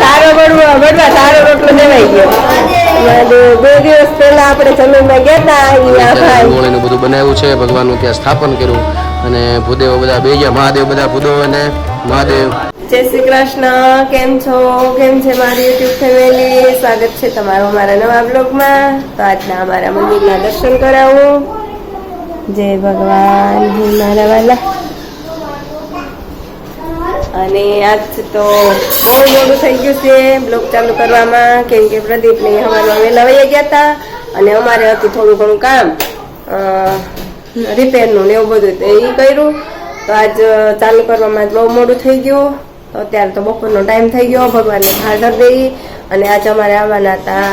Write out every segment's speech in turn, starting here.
તારો બળવા બળવા તારો રોટલો દેવાઈ ગયો. મહાદેવ બે દિવસ પહેલા આપણે જમીનમાં ગયા હતા અહીંયા બધું બનાવ્યું છે ભગવાનનું ત્યાં સ્થાપન કર્યું અને ભૂદેવો બધા બે ગયા મહાદેવ બધા ભૂદેવ અને મહાદેવ. જય શ્રી કૃષ્ણ કેમ છો? કેમ છે મારી યુટ્યુબ ફેમિલી? સ્વાગત છે તમારું અમારા નવા બ્લોગમાં. તો આજના અમારા મંદિરના દર્શન કરાવું. જય ભગવાન હે મારા વાલા. અને આજ તો બહુ મોડું થઈ ગયું છે બ્લોગ ચાલુ કરવામાં. કેમ કે પ્રદીપને હવારમાં વહેલા વહી ગયા હતા અને અમારે હતું થોડું ઘણું કામ. રિપેરનું ને એવું બધું એ કર્યું. તો આજ ચાલુ કરવામાં બહુ મોડું થઈ ગયું. તો અત્યારે તો બપોરનો ટાઈમ થઈ ગયો. ભગવાનને હાજર દઈ અને આજ અમારે આવવાના હતા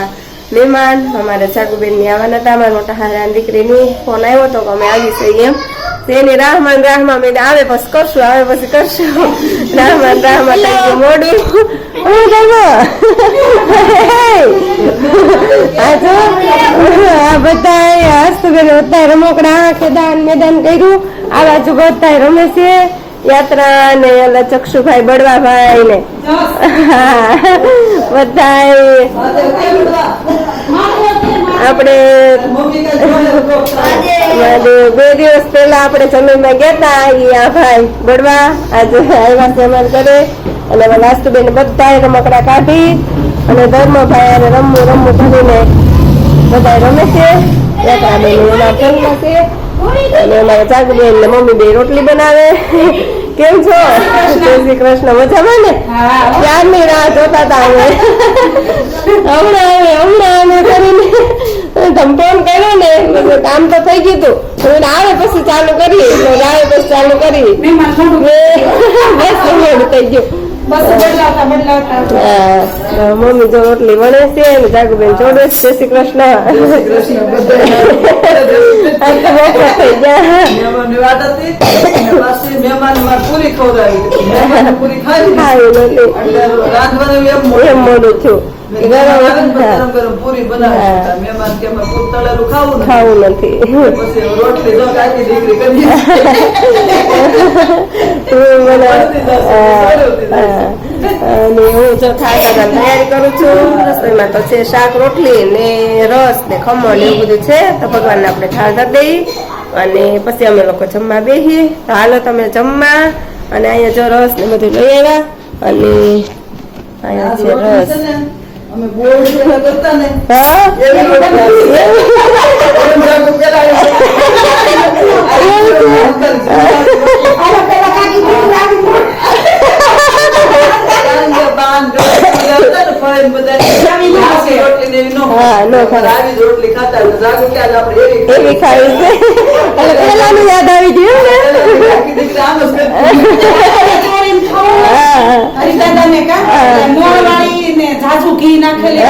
મહેમાન. અમારે જાગુબેનની આવવાના હતા. અમારા મોટા હારા દીકરીની ફોન આવ્યો તો અમે આવી છીએ એમ. એની રાહમાન રાહમાં મેં આવે પછી કરશું આવે પછી કરશું. રાહમાન રાહમાં થઈ મોડું. હું આ બધા બધા રમકડા ખેદાન મેદાન કર્યું. આ બાજુ બધા રમે છે. યાત્રા ને ઓલા ચક્ષુભાઈ બળવાભાઈ ને બધા આપણે બે દિવસ પહેલા આપણે જમીનમાં ગયા હતા આ ભાઈ બળવા આજે આવ્યા છે અમારે ઘરે. અને એમાં નાસ્તુબેન બધા રમકડા કાઢી અને ધર્મભાઈ અને રમવું રમવું કરીને બધા રમે છે. યાત્રાબેન એના ફોનમાં છે. અને અમારા જાગબેન ને મમ્મી બે રોટલી બનાવે. કેમ છો? જય શ્રી કૃષ્ણ. મજામાં ને? ક્યારની રાહ જોતા હતા અમે હમણાં અમે હમણાં અમે કરીને તમે ફોન કર્યો ને કામ તો થઈ ગયું તું તો મેં કીધું આવે પછી ચાલુ કરીએ. આવે પછી ચાલુ કરી બસ મોડું થઈ ગયું મમ્મી જો રોટલી વણે છે અને જાગુબેન જોડે છે. શ્રી કૃષ્ણ. હતી પૂરી ખવડાવી એમ મોડું. એમ ખાવું નથી. અને હું જો ખાવા તૈયારી કરું છું. રસોઈમાં તો છે શાક રોટલી ને રસ ને ખમણ એવું બધું છે. તો ભગવાનને આપણે ધરી દઈ અને પછી અમે લોકો જમવા બેસીએ તો હાલો તમે જમવા અને અહીંયા જો રસ ને બધું લઈ આવ્યા. અને અહીંયા છે રસ. છે ને, અમે બોર જેવા કરતા ને હા એવી રોટલી એમ જાગો પેલા હા, ન ખાય. રોટલી ખાતા એટલે જાગો કે આજે આપણે એવી એવી ખાવી છે એટલે પેલાનું યાદ આવી ગયું ને બાકી દીકરી આમ જ કરતી. હા હરિદાદાને કા મોળવાળી ને ઝાઝુ ઘી નાખેલી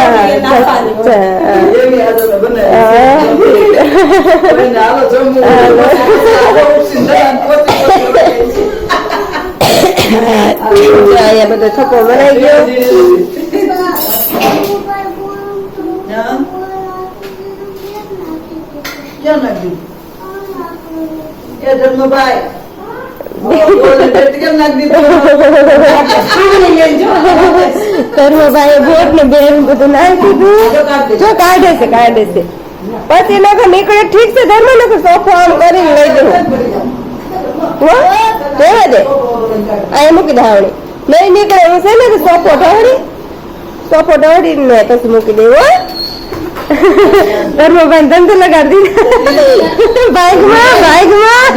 નાખવાની. બધો થપ્પો ભરાઈ ગયો હા? ક્યાં નાખ્યું? એ ધર્મભાઈ. બોલે, બેટી કેમ નાખી દીધું? ધર્મભાઈ બોટ ને બેન બધું નાખી દીધું. જો કાઢે છે કાઢે છે. પછી લોકો નીકળે ઠીક છે ધર્મ લોકો સોફો આમ કરીને લઈ જવું. રહેવા દે આ મૂકી દે હાવડી. નહીં નીકળે હું છે ને કે સોફો ઢવડી સોફો ઢવડીને પછી મૂકી દેવો હો? ધર્મભાઈ ધંધો લગાડી દીધો. બાઈકમાં બાઈકમાં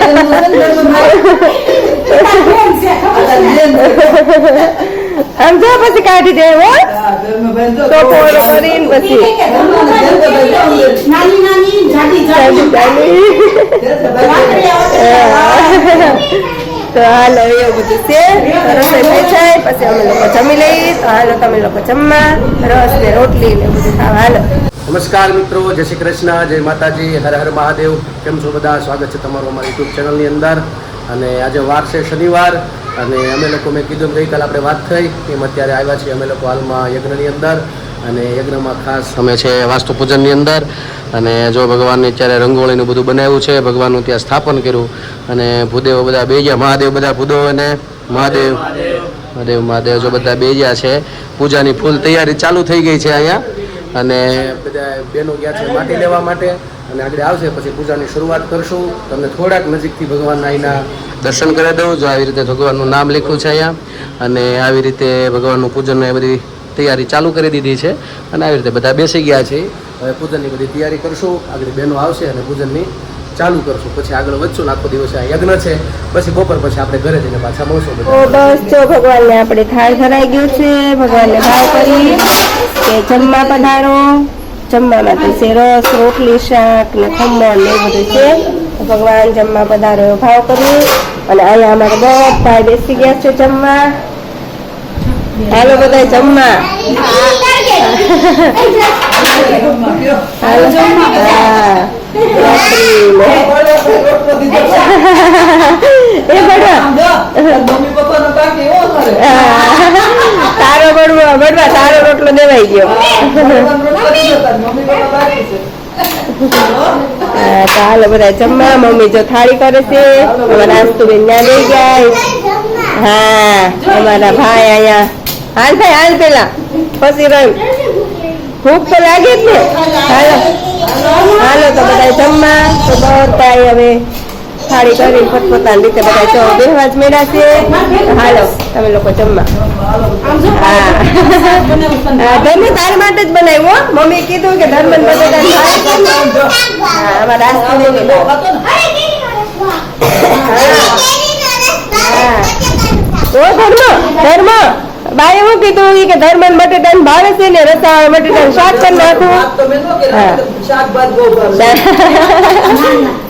આમ પછી કાઢી દે હો તો કરીને પછી તો હાલો એવું બધું છે રસોઈ થઈ પછી અમે લોકો જમી લઈએ તો હાલો તમે લોકો જમવા રસ ને રોટલી ને બધું ખાવા હાલો નમસ્કાર મિત્રો, જય શ્રી કૃષ્ણ, જય માતાજી, હર હર મહાદેવ. કેમ છો બધા? સ્વાગત છે તમારું અમારી યુટ્યુબ ચેનલની અંદર. અને આજે વાર છે શનિવાર અને અમે લોકો મેં કીધું ગઈકાલ આપણે વાત થઈ, એમ અત્યારે આવ્યા છીએ અમે લોકો હાલમાં યજ્ઞની અંદર અને યજ્ઞમાં ખાસ અમે છે વાસ્તુ પૂજનની અંદર અને જો ભગવાનની અત્યારે રંગોળીનું બધું બનાવ્યું છે, ભગવાનનું ત્યાં સ્થાપન કર્યું અને ભૂદેવો બધા બે ગયા. મહાદેવ બધા ભૂદેવો અને મહાદેવ મહાદેવ મહાદેવ જો બધા બે ગયા છે. પૂજાની ફૂલ તૈયારી ચાલુ થઈ ગઈ છે અહીંયા. અને બધા બહેનો ગયા છે માટી લેવા માટે. અને આગળ આવશે, પછી પૂજાની શરૂઆત કરશું. તમને થોડાક નજીકથી ભગવાનના અહીંના દર્શન કરી દઉં. જો આવી રીતે ભગવાનનું નામ લખ્યું છે અહીંયા, અને આવી રીતે ભગવાનનું પૂજન એ બધી તૈયારી ચાલુ કરી દીધી છે, અને આવી રીતે બધા બેસી ગયા છે. હવે પૂજનની બધી તૈયારી કરશું. આગળ બહેનો આવશે અને પૂજનની ચાલુ કરશું. પછી આગળ વધશું આખો દિવસ આ યજ્ઞ છે. પછી બપોર પછી આપણે ઘરે જઈને પાછા મળશું બસ, જો ભગવાનને આપણે થાળ ભરાઈ ગયું છે. ભગવાનને ભાવ કરી જમવા પધારો. જમવામાં તો છે રસ રોટલી શાક ને ખમણ ને બધું છે ભગવાન જમવા પધારો ભાવ કરી અને અહીંયા અમારે બધા બેસી ગયા છે જમવા. હાલો બધા જમવા. એ બધા. કરે તારો રોટલો દેવાઈ ગયો. હાલો બધા જમવા, મમ્મી જો થાળી કરે છે. અમારા આસ્તુબેન ત્યાં લઈ ગયા હા, અમારા ભાઈ અહીંયા. હાલ ભાઈ, હાલ પેલા. પછી રહ્યું ભૂખ તો લાગે જ ને. હાલો. હાલો તો બધા જમવા. તો બધા હવે. થાળી કરી પોતપોતાની રીતે બધા જો બે વાજ મેળા છે. હાલો તમે લોકો જમવા. ધર્મ તારી માટે જ બનાવ્યું. મમ્મી કીધું કે ધર્મ હા અમારા ધર્મ ધર્મ. બાએ એવું કીધું કે ધર્મ ને બટેટાનું ભાવે છે ને રસા બટેટાનું શાક કરી નાખું.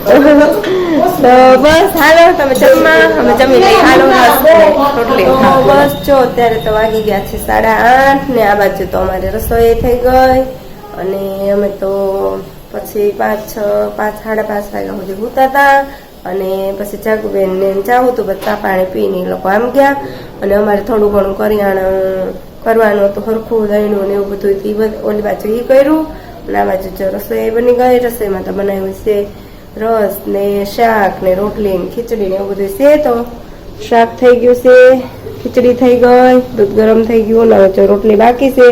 તો બસ હાલો તમે જમવા અમે જમી લઈ હાલો રોટલી. બસ જો અત્યારે તો વાગી ગયા છે સાડા આઠ ને આ બાજુ તો અમારે રસોઈ થઈ ગઈ. અને અમે તો પછી પાંચ છ પાંચ સાડા પાંચ વાગ્યા સુધી સૂતા હતા અને પછી જાગુબેન ને જાવું તો બધા પાણી પીને એ લોકો આમ ગયા. અને અમારે થોડું ઘણું કરિયાણું કરવાનું હતું, હરખું દહીંનું ને એવું બધું ઓલી બાજુ એ કર્યું અને આ બાજુ જો રસોઈ બની ગઈ. રસોઈમાં તો બનાવ્યું છે રસ ને શાક ને રોટલી ને ખીચડી ને એવું બધું છે તો શાક થઈ ગયું છે, ખીચડી થઈ ગઈ, દૂધ ગરમ થઈ ગયું, ને જો રોટલી બાકી છે,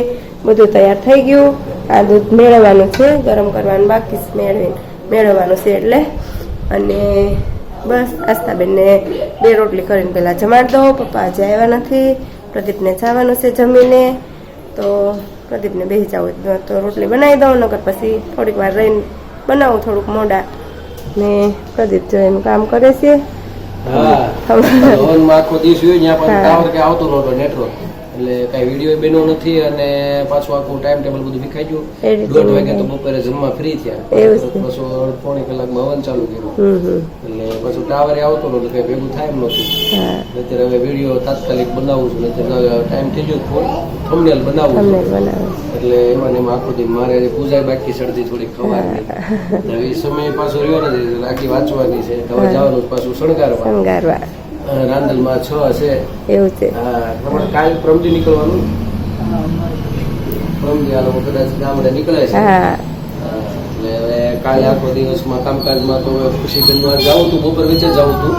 બધું તૈયાર થઈ ગયું. આ દૂધ મેળવવાનું છે, ગરમ કરવાનું બાકી મેળવી, મેળવવાનું છે એટલે અને બસ આસ્તાબેનને બે રોટલી કરીને પહેલાં જમાડી દો પપ્પા આજે આવ્યા નથી. પ્રદીપને જવાનું છે જમીને. તો પ્રદીપને બેસી જાવ તો રોટલી બનાવી દઉં નકર પછી થોડીક વાર રહીને બનાવું થોડુંક મોડા. ને પ્રદીપ જો એનું કામ કરે છે. હા. આખો દિવસ આવતો નહોતો નેટવર્ક એટલે કઈ વીડિયો બન્યો નથી અને પાછું આખું ટાઈમ ટેબલ બધું વિખાઈ ગયું. દોઢ વાગે તો બપોરે જમવા ફ્રી થયા. પાછું પોણી કલાકમાં હવન ચાલુ કર્યું. એટલે પાછું ટાવરે આવતો નતો કઈ ભેગું થાય એમ નતું અત્યારે હવે વીડિયો તાત્કાલિક બનાવું છું અત્યારે ટાઈમ થઈ ગયો ફોન થંબનેલ બનાવું એટલે એમાં ને એમાં આખો દિન મારે પૂજા બાકી શરદી થોડી ખવાની. એ સમય પાછો રહ્યો નથી આખી વાંચવાની છે. તમારે હવે જવાનું પાછું શણગારવા. રાંદલમાં છ છે એવું છે. હા તમારે કાલ પ્રમદી નીકળવાનું? પ્રમદી આ લોકો કદાચ ગામડે નીકળે છે. હા. એટલે હવે કાલે આખો દિવસમાં કામકાજમાં તો હવે ખુશીબેન વાર જાઉં હતું બપોર વચ્ચે જાઉં હતું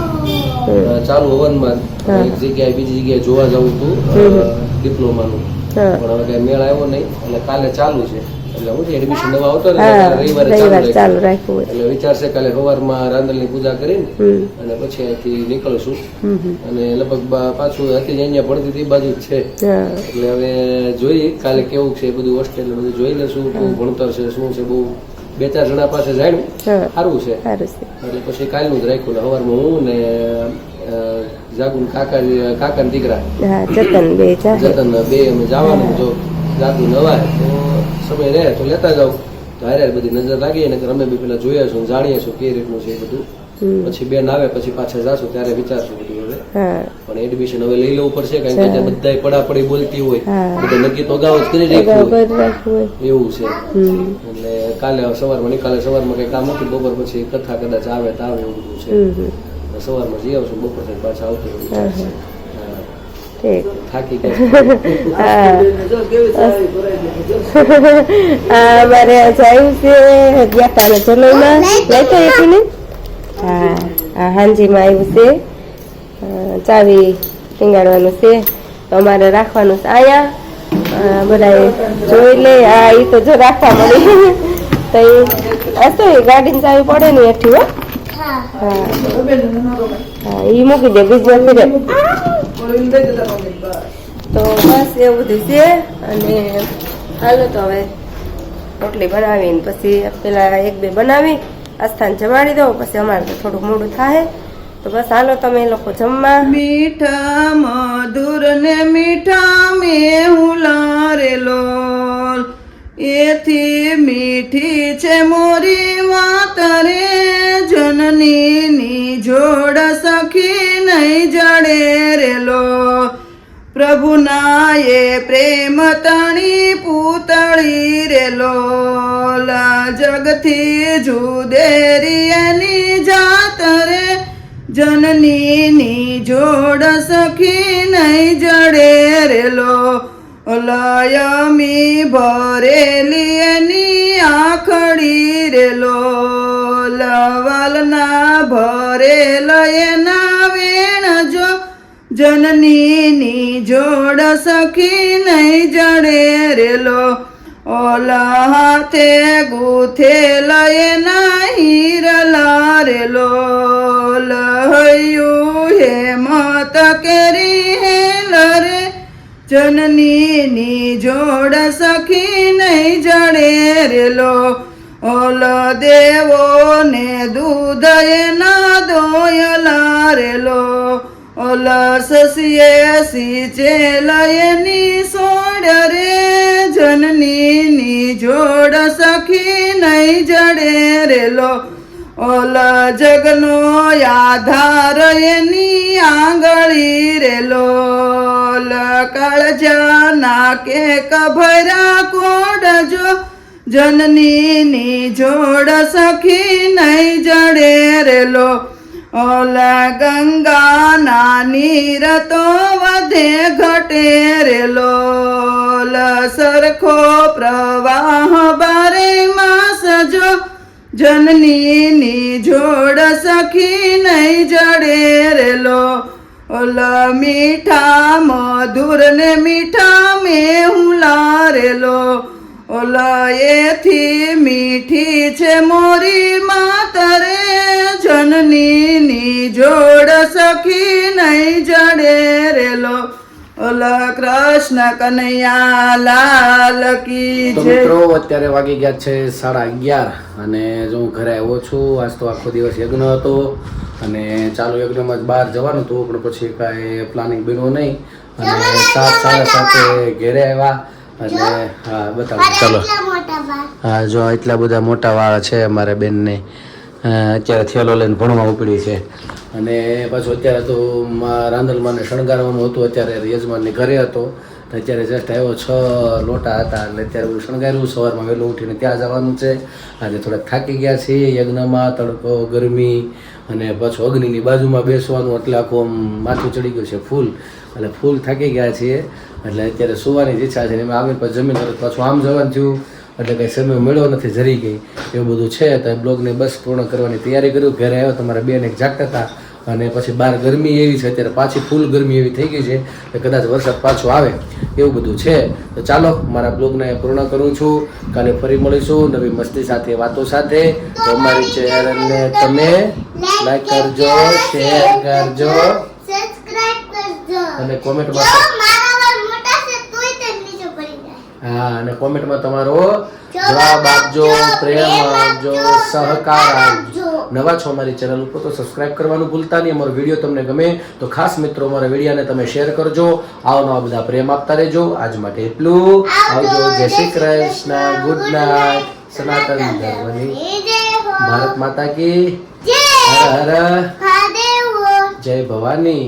ચાલુ હવનમાં. એક જગ્યાએ બીજી જગ્યાએ જોવા જવું હતું ડિપ્લોમા ડિપ્લોમાનું. હા. પણ હવે કઈ મેળ આવ્યો નહીં એટલે કાલે ચાલુ છે. એટલે હું એડમિશન નવા આવતો ને હા રવિવારે ચાલુ ચાલુ રાખ્યું. રાખ્યું એટલે વિચાર છે કાલે સવારમાં રાંદલની પૂજા કરીને અને પછી અહીંથી નીકળશું. અને લગભગ પાછું હતી અહીંયા ભણતી હતી બાજુ જ છે. એટલે હવે જોઈએ કાલે કેવું છે બધું હોસ્ટેલ બધું જોઈ લેશું કેવું ભણતર છે શું છે બહુ બે ચાર જણા પાસે જાણ્યું. સારું છે. એટલે પછી કાલનું જ રાખ્યું. ને સવારમાં હું ને જાગુન કાકા કાકા દીકરા. જતન બે જતન બે અમે જવાનું જો જાગુ નવાય તો સમય રહે તો લેતા જાઉં તો હારે બધી નજર લાગી અને અમે બી પેલા જોયા છું જાણીએ છું કે રીતનું છે બધું. પછી બેન આવે પછી પાછા જાશું ત્યારે વિચારશું બધું હવે. પણ એડમિશન હવે લઈ લેવું પડશે કારણ કે બધા પડાપડી બોલતી હોય. બધા નક્કી તો અગાઉ જ કરી રાખ્યું એવું છે. એટલે કાલે સવારમાં નીકાલે સવારમાં કઈ કામ નથી બપોર પછી કથા કદાચ આવે તો આવે એવું બધું છે. સવારમાં જઈ આવશું બપોર પછી પાછા આવતું છે. ઠીક ગયા. અમારે આવ્યું છે ગ્યાતાને જલોઈમાં. લેતો એકને હા હા હાંજીમાં આવ્યું છે. ચાવી ટીંગાડવાનું છે. તો અમારે રાખવાનું છે. અહીંયા બધા જોઈ લે. આ એ તો જો રાખવા મળી. તો એ આ તો એ ગાડીની ચાવી પડે ને એઠી હો. હા. હા મૂકી દે બીજું ફેરે. તો બસ એવું બધું છે. અને હાલો તો હવે રોટલી બનાવીને પછી પેલા એક બે બનાવી આસ્થાન જમાડી દો પછી અમારે તો થોડુંક મોડું થાય. તો બસ હાલો તમે લોકો જમવા. મીઠા મધુર ને મીઠા મેં હું લોલ એથી મીઠી છે મોરી વાત રે જનનીની જોડ સખી નહીં જડે રેલો પ્રભુના એ પ્રેમ તણી પૂતળી રેલો જગથી જુદેરી એની જાત રે જનનીની જોડ સખી નહીં જડે રેલો લયમી ભરેલી એની આખડી રેલો લવલના ભરે લયના વેણ જો જનનીની જોડ સખી નહીં જડે રેલો ઓલા હાથે ગુથે લયના હીરલા રેલો લહયું હે મત કેરી રે જનનીની જોડ સખી નહીં જડે રેલો. ઓલ દેવો ને દૂધ ના દોયલા રેલો ઓલ સસિયે સીચે લયની સોડ રે. જનનીની જોડ સખી નહીં જડે રેલો. ઓલ જગનો આધાર એની આંગળી રેલો કાળજા નાકે કભરા કોડજો જનની જોડ સખી નહીં જડે રેલો ઓલ ગંગાના નીર તો વધે ઘટે રેલો સરખો પ્રવાહ બારે માં જો. જનનીની જોડ સખી નહીં જડે રેલો. ઓલા મીઠા મધુર ને મીઠા મેહુલા રેલો. ઓલા એથી મીઠી છે મોરી માતરે જનનીની જોડ સખી નહીં જડે રેલો. ઓલા કૃષ્ણ કનૈયા લાલ કી તો મિત્રો અત્યારે વાગી ગયા છે સાડા અગિયાર અને જો હું ઘરે આવ્યો છું આજ તો આખો દિવસ યજ્ઞ હતો અને ચાલુ યજ્ઞમાં જ બહાર જવાનું હતું પણ પછી કાંઈ પ્લાનિંગ બન્યું નહીં. અને સાત સાડા સાતે ઘેરે આવ્યા અને હા બતાવો. ચાલો. હા જો એટલા બધા મોટા વાળા છે અમારે બેનને. અત્યારે થેલો લઈને ભણવા ઉપડી છે. અને પાછું અત્યારે તો રાંદલમાને શણગારવાનું હતું, અત્યારે યજમાનની ઘરે હતો. અત્યારે જસ્ટ આવ્યો છ લોટા હતા, એટલે અત્યારે હું શણગાર્યું, સવારમાં વહેલું ઉઠીને ત્યાં જવાનું છે. આજે થોડાક થાકી ગયા છીએ, યજ્ઞમાં, તડકો, ગરમી, અને પાછું અગ્નિની બાજુમાં બેસવાનું, એટલે આખું આમ માથું ચડી ગયું છે ફૂલ. એટલે ફૂલ થાકી ગયા છીએ. એટલે અત્યારે સુવાની જ ઈચ્છા છે એમાં આવીને પછી જમીન પાછું આમ જવાનું થયું. એટલે કંઈ સમય મળ્યો નથી જરી ગઈ એવું બધું છે. તો બ્લોગને બસ પૂર્ણ કરવાની તૈયારી કર્યું ઘરે આવ્યો તમારા બેન એક જાગતા હતા. અને પછી બહાર ગરમી એવી છે અત્યારે પાછી ફૂલ ગરમી એવી થઈ ગઈ છે કે કદાચ વરસાદ પાછો આવે એવું બધું છે. તો ચાલો મારા બ્લોગને પૂર્ણ કરું છું. કાલે ફરી મળીશું નવી મસ્તી સાથે વાતો સાથે. તો અમારી ચેનલને તમે લાઈક કરજો શેર કરજો. અને કોમેન્ટ કોમેન્ટમાં મારા વાળ મોટા છે તોય તે નીચે પડી જાય હા અને કોમેન્ટમાં તમારો જવાબ આપજો પ્રેમ આપજો સહકાર આપજો. નવા છો અમારી ચેનલ ઉપર તો સબસ્ક્રાઇબ કરવાનું ભૂલતા નહીં. અમારો વીડિયો તમને ગમે તો ખાસ મિત્રો અમારા વિડીયોને તમે શેર કરજો. આવો નવા બધા પ્રેમ આપતા રહેજો. આજ માટે એટલું. આવજો. જય શ્રી કૃષ્ણ. ગુડ નાઇટ સનાતન ધર્મની ભારત માતા કી. હર હર. જય ભવાની.